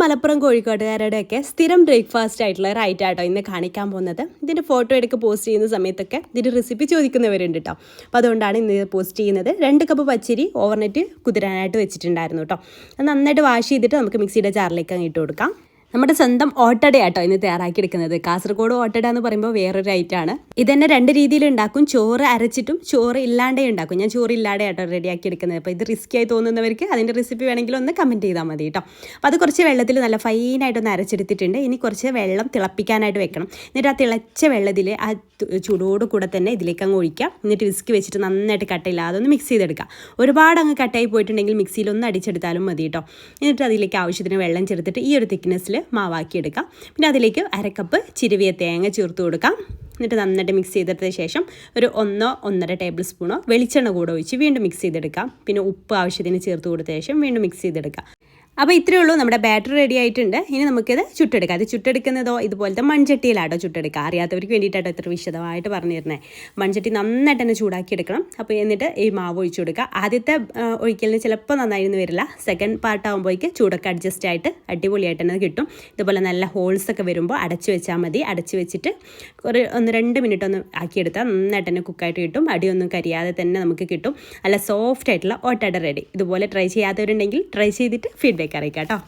മലപ്പുറം കോഴിക്കോട്ടുകാരുടെ ഒക്കെ സ്ഥിരം ബ്രേക്ക്ഫാസ്റ്റ് ആയിട്ടുള്ള ഒരു ഐറ്റം ആട്ടോ ഇന്ന് കാണിക്കാൻ പോകുന്നത്. ഇതിന്റെ ഫോട്ടോ എടുക്ക് പോസ്റ്റ് ചെയ്യുന്ന സമയത്തൊക്കെ ഇതിന്റെ റെസിപ്പി ചോദിക്കുന്നവരുണ്ട് കേട്ടോ അപ്പോൾ അതുകൊണ്ടാണ് ഇന്ന് പോസ്റ്റ് ചെയ്യുന്നത്. രണ്ട് കപ്പ് പച്ചരി ഓവർനൈറ്റ് കുതിരാനായിട്ട് വെച്ചിട്ടുണ്ടായിരുന്നു കേട്ടോ നന്നായിട്ട് വാഷ് ചെയ്തിട്ട് നമുക്ക് മിക്സിയുടെ ജാറിലേക്ക് അങ്ങ് ഇട്ട് കൊടുക്കാം. നമ്മുടെ സ്വന്തം ഓട്ടടയാട്ടോ ഇന്ന് തയ്യാറാക്കിയെടുക്കുന്നത്. കാസർഗോഡ് ഓട്ടട എന്ന് പറയുമ്പോൾ വേറൊരു ഐറ്റാണ് ഇത് തന്നെ രണ്ട് രീതിയിൽ ഉണ്ടാക്കും. ചോറ് അരച്ചിട്ടും ചോറ് ഇല്ലാണ്ടേ ഉണ്ടാക്കും. ഞാൻ ചോറ് ഇല്ലാതെ ആട്ടോ റെഡിയാക്കി എടുക്കുന്നത് അപ്പോൾ ഇത് റിസ്ക്കി ആയി തോന്നുന്നവർക്ക് അതിന്റെ റെസിപ്പി വേണമെങ്കിൽ ഒന്ന് കമന്റ് ചെയ്താൽ മതി കേട്ടോ. അപ്പോൾ അത് കുറച്ച് വെള്ളത്തിൽ നല്ല ഫൈനായിട്ടൊന്ന് അരച്ചെടുത്തിട്ടുണ്ട്. ഇനി കുറച്ച് വെള്ളം തിളപ്പിക്കാനായിട്ട് വെക്കണം. എന്നിട്ട് ആ തിളച്ച വെള്ളത്തിൽ ആ ചൂടോട് കൂടെ തന്നെ ഇതിലേക്ക് അങ്ങ് ഒഴിക്കാം. എന്നിട്ട് വിസ്ക് വെച്ചിട്ട് നന്നായിട്ട് കട്ടയില്ലാതെ ഒന്ന് മിക്സ് ചെയ്തെടുക്കാം. ഒരുപാട് അങ്ങ് കട്ടായി പോയിട്ടുണ്ടെങ്കിൽ മിക്സിയിൽ ഒന്ന് അടിച്ചെടുത്താലും മതി കേട്ടോ. എന്നിട്ട് അതിലേക്ക് ആവശ്യത്തിന് വെള്ളം ചേർത്തിട്ട് ഈ ഒരു തിക്നെസ്സിൽ മാവാക്കി എടുക്കാം പിന്നെ അതിലേക്ക് അരക്കപ്പ് ചിരുവിയ തേങ്ങ ചേർത്ത് കൊടുക്കാം. എന്നിട്ട് നന്നായിട്ട് മിക്സ് ചെയ്തെടുത്ത ശേഷം ഒരു ഒന്നോ ഒന്നര ടേബിൾ സ്പൂണോ വെളിച്ചെണ്ണ കൂടെ ഒഴിച്ച് വീണ്ടും മിക്സ് ചെയ്തെടുക്കാം. പിന്നെ ഉപ്പ് ആവശ്യത്തിന് ചേർത്ത് കൊടുത്ത ശേഷം വീണ്ടും മിക്സ് ചെയ്തെടുക്കാം. അപ്പോൾ ഇത്രയേ ഉള്ളൂ. നമ്മുടെ ബാറ്ററി റെഡി ആയിട്ടുണ്ട്. ഇനി നമുക്കിത് ചുട്ടെടുക്കാം. അത് ചുട്ടെടുക്കുന്നതോ ഇതുപോലത്തെ മൺചട്ടിയിലാട്ടോ ചുട്ടെടുക്കുക. അറിയാത്തവർക്ക് വേണ്ടിയിട്ടാട്ടോ ഇത്ര വിശദമായിട്ട് പറഞ്ഞു തരുന്നത് മൺചട്ടി നന്നായിട്ട് തന്നെ ചൂടാക്കി എടുക്കണം അപ്പോൾ എന്നിട്ട് ഈ മാവ് ഒഴിച്ചു കൊടുക്കുക. ആദ്യത്തെ ഒഴിക്കലിന് ചിലപ്പോൾ നന്നായിരുന്നു വരില്ല. സെക്കൻഡ് പാർട്ടാകുമ്പോഴേക്ക് ചൂടൊക്കെ അഡ്ജസ്റ്റ് ആയിട്ട് അടിപൊളിയായിട്ട് തന്നെ കിട്ടും. ഇതുപോലെ നല്ല ഹോൾസ് ഒക്കെ വരുമ്പോൾ അടച്ചു വെച്ചാൽ മതി. അടച്ചു വെച്ചിട്ട് ഒരു ഒന്ന് രണ്ട് മിനിറ്റ് ഒന്ന് ആക്കിയെടുത്താൽ നന്നായിട്ട് തന്നെ കുക്കായിട്ട് കിട്ടും. അടിയൊന്നും കരിയാതെ തന്നെ നമുക്ക് കിട്ടും. നല്ല സോഫ്റ്റ് ആയിട്ടുള്ള ഓട്ടട റെഡി ഇതുപോലെ ട്രൈ ചെയ്യാത്തവരുണ്ടെങ്കിൽ ട്രൈ ചെയ്തിട്ട് ഫീഡ്ബാക്ക് അറിയിക്കാം കേട്ടോ.